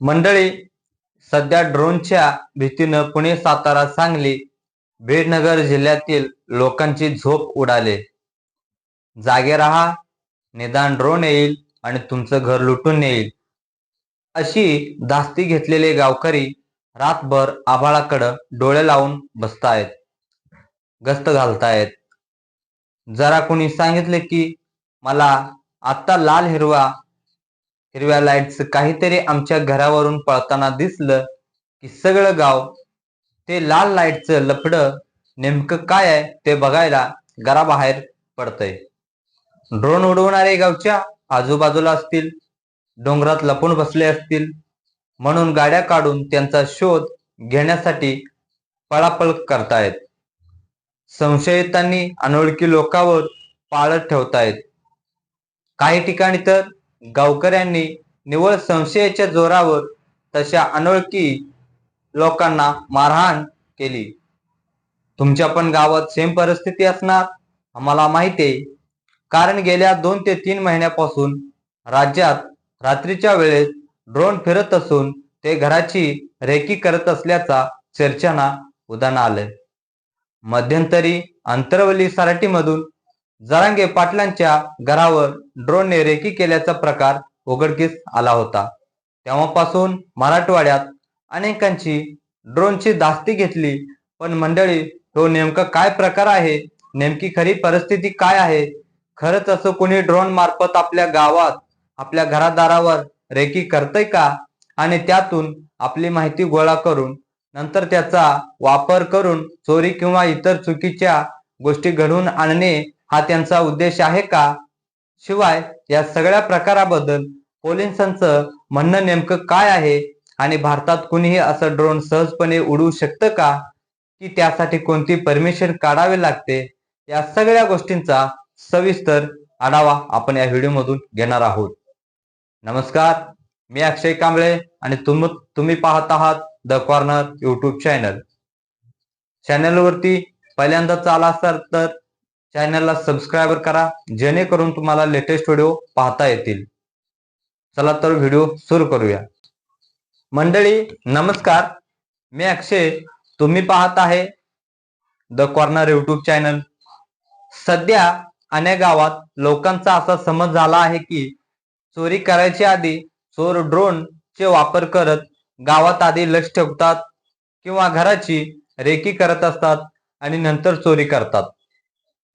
मंडळी सध्या ड्रोनच्या भीतीनं पुणे सातारा सांगली बीडनगर जिल्ह्यातील लोकांची झोप उडाले. जागे राहा निदान ड्रोन येईल आणि तुमचं घर लुटून येईल अशी धास्ती घेतलेले गावकरी रातभर आभाळाकडं डोळे लावून बसतायत गस्त घालतायत. जरा कोणी सांगितले की मला आत्ता लाल हिरवा हिरव्या लाईटचं काहीतरी आमच्या घरावरून पळताना दिसलं की सगळं गाव ते लाल लाईटचं लफड नेमकं काय आहे ते बघायला घराबाहेर पडतंय. ड्रोन उडवणारे गावच्या आजूबाजूला असतील डोंगरात लपून बसले असतील म्हणून गाड्या काढून त्यांचा शोध घेण्यासाठी पळापळ करतायत. संशयितांनी अनोळखी लोकांवर पाळत ठेवतायत. काही ठिकाणी तर गावकऱ्यांनी निवळ संशयाच्या जोरावर तशा अनोळखी लोकांना मारहाण केली. तुमच्या पण गावात सेम परिस्थिती असणार आम्हाला माहिती आहे. कारण गेल्या दोन ते तीन महिन्यापासून राज्यात रात्रीच्या वेळेस ड्रोन फिरत असून ते घराची रेकी करत असल्याचा चर्चांना उदाहरण आलंय. मध्यंतरी अंतरवली सराटीमधून जरांगे पाटलांच्या घरावर ड्रोनने रेकी केल्याचा प्रकार उघडकीस आला होता. तेव्हापासून मराठवाड्यात अनेकांची ड्रोनची धास्ती घेतली पण मंडळी तो नेमका काय प्रकार आहे? नेमकी खरी परिस्थिती काय आहे? खरंच असं कोणी ड्रोन मार्फत आपल्या गावात आपल्या घरादारावर रेकी करतय का? आणि त्यातून आपली माहिती गोळा करून नंतर त्याचा वापर करून चोरी किंवा इतर चुकीच्या गोष्टी घडवून आणणे हा त्यांचा उद्देश आहे का? शिवाय या सगळ्या प्रकाराबद्दल पोलिसांचं म्हणणं नेमकं काय आहे? आणि भारतात कुणीही असं ड्रोन सहजपणे उडवू शकतं का? की त्यासाठी कोणती परमिशन काढावे लागते? या सगळ्या गोष्टींचा सविस्तर आढावा आपण या व्हिडिओमधून घेणार आहोत. नमस्कार मी अक्षय कांबळे आणि तुम तुम्ही पाहत आहात द कॉर्नर युट्यूब चॅनल चॅनलवरती पहिल्यांदाच आला असाल तर चॅनलला सबस्क्राईब करा जेणेकरून तुम्हाला लेटेस्ट व्हिडिओ पाहता येतील. चला तर व्हिडिओ सुरू करूया. मंडळी नमस्कार. मी अक्षय. तुम्ही पाहत आहे द कॉर्नर युट्यूब चॅनल सध्या अनेक गावात लोकांचा असा समज झाला आहे की चोरी करायच्या आधी चोर ड्रोन चे वापर करत गावात आधी लक्ष ठेवतात किंवा घराची रेकी करत असतात आणि नंतर चोरी करतात.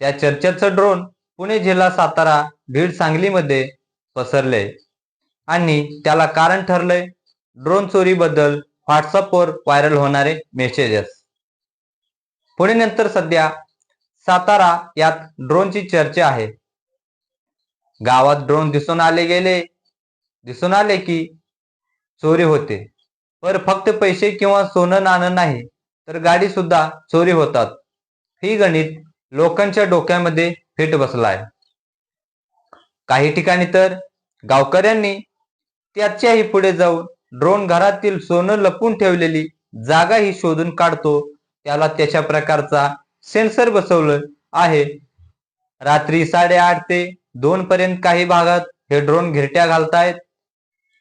त्या चर्चेचं ड्रोन पुणे जिल्हा सातारा बीड सांगलीमध्ये पसरले. आणि त्याला कारण ठरलंय ड्रोन चोरीबद्दल व्हॉट्सअपवर व्हायरल होणारे मेसेजेस पुणे नंतर सध्या सातारा यात ड्रोनची चर्चा आहे. गावात ड्रोन दिसून आले गेले दिसून आले की चोरी होते. पर फक्त पैसे किंवा सोनं नाणं नाही तर गाडी सुद्धा चोरी होतात. ही गणित लोकांच्या डोक्यामध्ये फिट बसलाय काही ठिकाणी तर गावकऱ्यांनी त्याच्याही पुढे जाऊन ड्रोन घरातील सोनं लपून ठेवलेली जागा ही शोधून काढतो. त्याला त्याच्या प्रकारचा सेन्सर बसवलं आहे. रात्री साडेआठ ते दोन पर्यंत काही भागात हे ड्रोन घिरट्या घालतायत.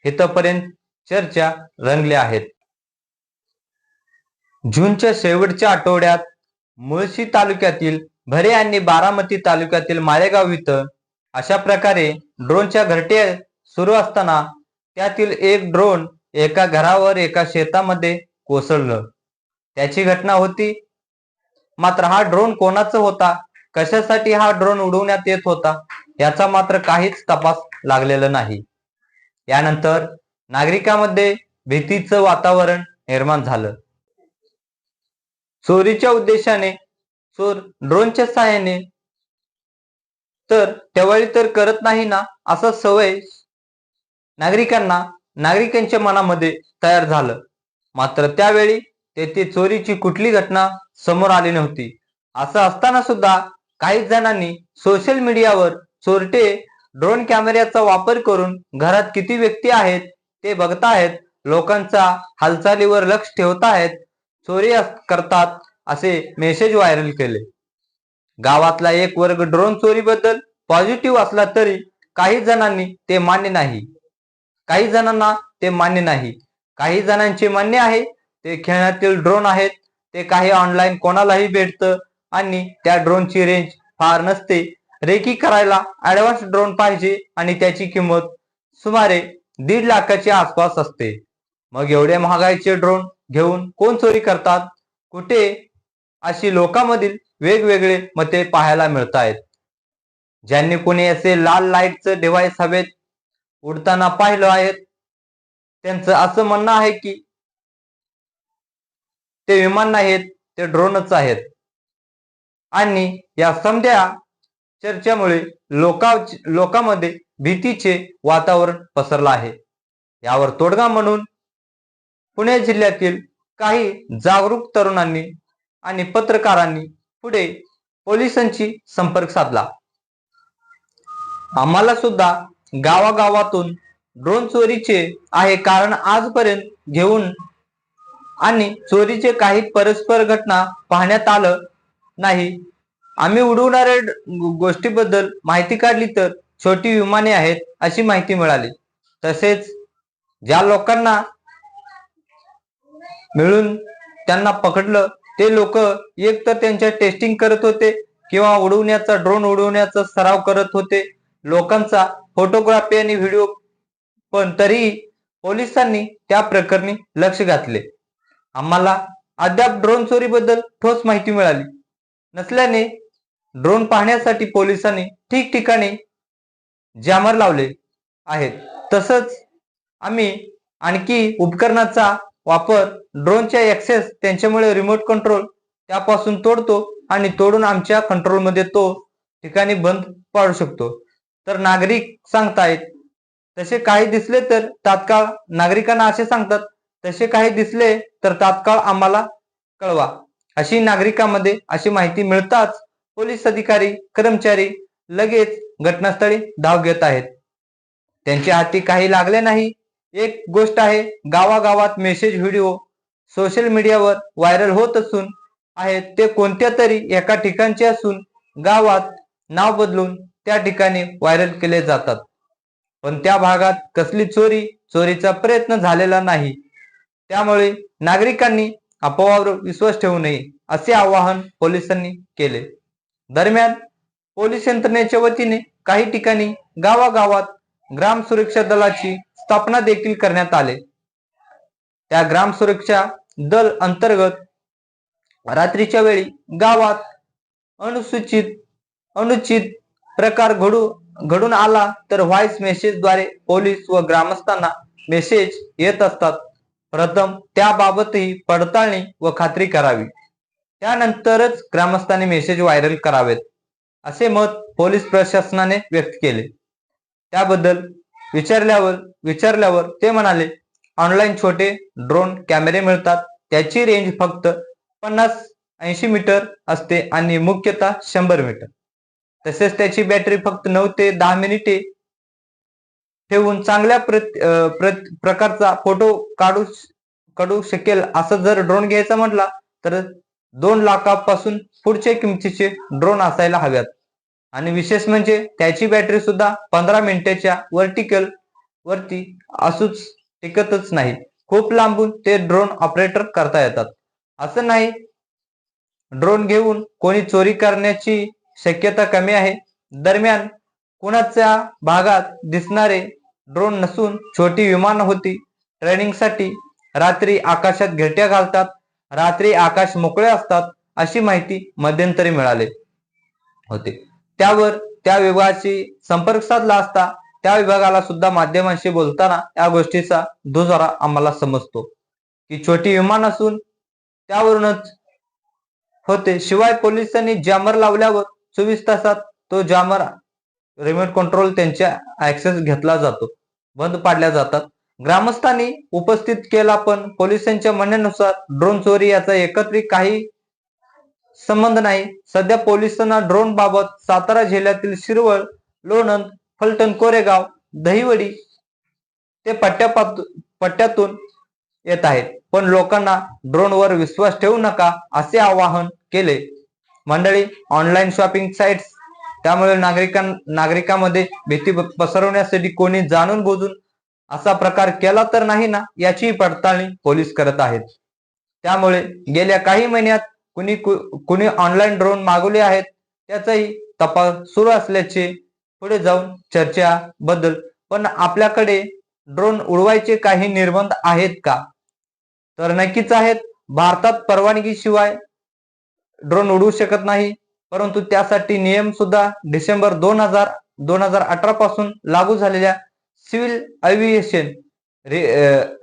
इथपर्यंत चर्चा रंगल्या आहेत. जूनच्या शेवटच्या आठवड्यात मुळशी तालुक्यातील भरे आणि बारामती तालुक्यातील माळेगाव इथं अशा प्रकारे ड्रोनच्या घरटे सुरू असताना त्यातील एक ड्रोन एका घरावर एका शेतामध्ये कोसळलं. त्याची घटना होती. मात्र हा ड्रोन कोणाचा होता? कशासाठी हा ड्रोन उडवण्यात येत होता? याचा मात्र काहीच तपास लागलेला नाही. यानंतर नागरिकांमध्ये भीतीचं वातावरण निर्माण झालं. चोरीच्या उद्देशाने चोर ड्रोनच्या सहाय्याने. तर त्यावेळी तर करत नाही ना असा सवय नागरिकांना नागरिकांच्या मनामध्ये तयार झालं. मात्र त्यावेळी तेथे चोरीची कुठली घटना समोर आली नव्हती. असं असताना सुद्धा काही जणांनी सोशल मीडियावर चोरटे ड्रोन कॅमेऱ्याचा वापर करून घरात किती व्यक्ती आहेत ते बघतायत लोकांचा हालचालीवर लक्ष ठेवतायत चोरी करतात असे मेसेज व्हायरल केले. गावातला एक वर्ग ड्रोन चोरीबद्दल पॉझिटिव्ह असला तरी काही जणांनी ते मान्य नाही. काही जणांना ते मान्य नाही. काही जणांचे मान्य आहे ते खेळण्यातील ड्रोन आहेत ते काही ऑनलाईन कोणालाही भेटतं आणि त्या ड्रोनची रेंज फार नसते. रेकी करायला ऍडव्हान्स ड्रोन पाहिजे आणि त्याची किंमत सुमारे दीड लाखाच्या आसपास असते. मग एवढे महागाईचे ड्रोन घेऊन कोण चोरी करतात? कुठे अशी लोकांमधील वेगवेगळे मते पाहायला मिळत आहेत ज्यांनी कोणी असे लाल लाईटचं डिव्हाइस हवेत उडताना पाहिलं आहेत त्यांचं असं म्हणणं आहे की ते विमान नाहीत ते ड्रोनच आहेत. आणि या समध्या चर्चेमुळे लोका लोकांमध्ये भीतीचे वातावरण पसरलं आहे. यावर तोडगा म्हणून पुणे जिल्ह्यातील काही जागरूक तरुणांनी आणि पत्रकारांनी पुढे पोलिसांशी संपर्क साधला. आम्हाला सुद्धा गावागावातून ड्रोन चोरीचे आहे कारण आजपर्यंत घेऊन आणि चोरीचे काही परस्पर घटना पाहण्यात आलं नाही. आम्ही उडवणाऱ्या गोष्टीबद्दल माहिती काढली तर छोटी विमाने आहेत अशी माहिती मिळाली. तसेच ज्या लोकांना मिळून त्यांना पकडलं ते लोक एक तर त्यांच्या टेस्टिंग करत होते किंवा उडवण्याचा ड्रोन उडवण्याचा सराव करत होते. लोकांचा फोटोग्राफी आणि व्हिडिओ पण तरीही पोलिसांनी त्या प्रकरणी लक्ष घातले. आम्हाला अद्याप ड्रोन चोरीबद्दल ठोस माहिती मिळाली. नसल्याने ड्रोन पाहण्यासाठी पोलिसांनी ठिकठिकाणी जॅमर लावले आहेत. तसंच आम्ही आणखी उपकरणाचा वापर ड्रोनच्या ऍक्सेस त्यांच्यामुळे रिमोट कंट्रोल त्यापासून तोडतो आणि तोडून आमच्या कंट्रोलमध्ये तो ठिकाणी बंद पाडू शकतो. तर नागरिक सांगतायत तसे काही दिसले तर तात्काळ नागरिकांना असे सांगतात तसे काही दिसले तर तात्काळ आम्हाला कळवा. अशी नागरिकांमध्ये अशी माहिती मिळताच पोलीस अधिकारी कर्मचारी लगेच घटनास्थळी धाव घेत आहेत. त्यांच्या हाती काही लागले नाही एक गोष्ट आहे गावागावात मेसेज व्हिडिओ सोशल मीडियावर व्हायरल होत असून आहेत ते कोणत्या तरी एका ठिकाणचे असून गावात नाव बदलून त्या ठिकाणी व्हायरल केले जातात. पण त्या भागात कसली चोरी चोरीचा प्रयत्न झालेला नाही. त्यामुळे नागरिकांनी अफवावर विश्वास ठेवू नये असे आवाहन पोलिसांनी केले. दरम्यान पोलीस यंत्रणेच्या वतीने काही ठिकाणी गावागावात ग्राम सुरक्षा दलाची स्थापना देखील करण्यात आले. त्या ग्राम सुरक्षा दल अंतर्गत रात्रीच्या वेळी गावात अनुसूचित अनुचित प्रकार घडू घडून आला तर व्हॉइस मेसेजद्वारे पोलीस व ग्रामस्थांना मेसेज येत असतात. प्रथम त्याबाबतही पडताळणी व खात्री करावी. त्यानंतरच ग्रामस्थांनी मेसेज व्हायरल करावेत असे मत पोलीस प्रशासनाने व्यक्त केले. त्याबद्दल विचारल्यावर विचारल्यावर ते म्हणाले ऑनलाईन छोटे ड्रोन कॅमेरे मिळतात. त्याची रेंज फक्त पन्नास ऐंशी मीटर असते आणि मुख्यतः शंभर मीटर तसेच त्याची बॅटरी फक्त नऊ ते दहा मिनिटे ठेवून चांगल्या प्रत- प्रकारचा फोटो काढू काढू शकेल. असं जर ड्रोन घ्यायचा म्हटला तर दोन लाखापासून पुढच्या किमतीचे ड्रोन असायला हव्यात. आणि विशेष म्हणजे त्याची बॅटरी सुद्धा पंधरा मिनिटाच्या वर्टिकल वरती असूच टिकतच नाही. खूप लांबून ते ड्रोन ऑपरेटर करता येतात. असं नाही ड्रोन घेऊन कोणी चोरी करण्याची शक्यता कमी आहे. दरम्यान कुणाच्या भागात दिसणारे ड्रोन नसून छोटी विमान होती. ट्रेनिंगसाठी रात्री आकाशात घरट्या घालतात. रात्री आकाश मोकळे असतात अशी माहिती मध्यंतरी मिळाले होते. त्यावर त्या विभागाशी संपर्क साधला असता त्या विभागाला सुद्धा माध्यमांशी बोलताना या गोष्टीचा दुजोरा आम्हाला समजतो. की छोटी विमान असून त्यावरूनच होते. शिवाय पोलिसांनी जॅमर लावल्यावर चोवीस तासात तो जॅमर रिमोट कंट्रोल त्यांच्या ऍक्सेस घेतला जातो. बंद पाडल्या जातात. ग्रामस्थांनी उपस्थित केला पण पोलिसांच्या म्हणण्यानुसार ड्रोन चोरी याचा एकत्रित काही संबंध नाही. सध्या पोलिसांना ड्रोन बाबत सातारा जिल्ह्यातील शिरवळ लोणंद फलटण कोरेगाव दहिवडी ते पट्ट्यापात पट्ट्यातून येत आहेत. पण लोकांना ड्रोनवर विश्वास ठेवू नका असे आवाहन केले. मंडळी ऑनलाईन शॉपिंग साईट्स त्यामुळे नागरिकां नागरिकांमध्ये भीती पसरवण्यासाठी कोणी जाणून बुजून असा प्रकार केला तर नाही ना याची पडताळणी पोलीस करत आहेत. त्यामुळे गेल्या काही महिन्यात कुणी कु- कुणी ऑनलाईन ड्रोन मागवले आहेत त्याचाही तपास सुरू असल्याचे पुढे जाऊन चर्चा बद्दल पण आपल्याकडे ड्रोन उडवायचे काही निर्बंध आहेत का? तर नक्कीच आहेत. भारतात परवानगीशिवाय ड्रोन उडवू शकत नाही. परंतु त्यासाठी नियम सुद्धा डिसेंबर दोन हजार दोन हजार अठरा पासून लागू झालेल्या सिव्हिल एव्हिएशन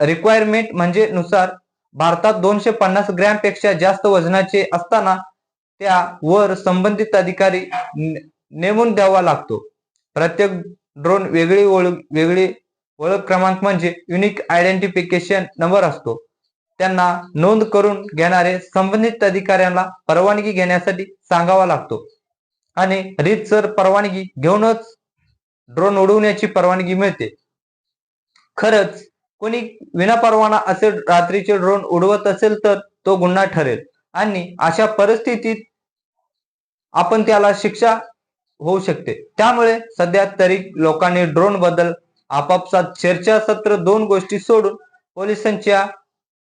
रिक्वायरमेंट म्हणजे नुसार भारतात दोनशे पन्नास ग्रॅमपेक्षा जास्त वजनाचे असताना त्यावर संबंधित अधिकारी नेमून द्यावा लागतो. प्रत्येक ड्रोन वेगळी ओळख वेगळी ओळख क्रमांक म्हणजे युनिक आयडेंटिफिकेशन नंबर असतो. त्यांना नोंद करून घेणारे संबंधित अधिकाऱ्यांना परवानगी घेण्यासाठी सांगावा लागतो. आणि रीतसर परवानगी घेऊनच ड्रोन उडवण्याची परवानगी मिळते. खरंच कोणी विनापरवाना असे रात्रीचे ड्रोन उडवत असेल तर तो गुन्हा ठरेल. आणि अशा परिस्थितीत आपण त्याला शिक्षा होऊ शकते. त्यामुळे सध्या तरी लोकांनी ड्रोनबद्दल आपापसात चर्चासत्र दोन गोष्टी सोडून पोलिसांच्या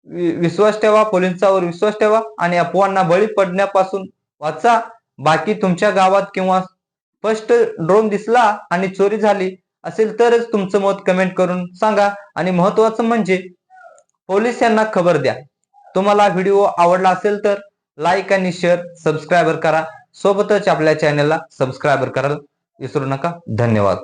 वि- विश्वास ठेवा पोलिसांवर विश्वास ठेवा आणि अफवांना बळी पडण्यापासून वाचा. बाकी तुमच्या गावात किंवा फर्स्ट ड्रोन दिसला आणि चोरी झाली असेल तरच तुमचं मत कमेंट करून सांगा. आणि महत्वाचं म्हणजे पोलीस यांना खबर द्या. तुम्हाला व्हिडिओ आवडला असेल तर लाईक आणि शेअर सबस्क्रायबर करा. सोबतच आपल्या चॅनलला सबस्क्रायबर करायला विसरू नका. धन्यवाद.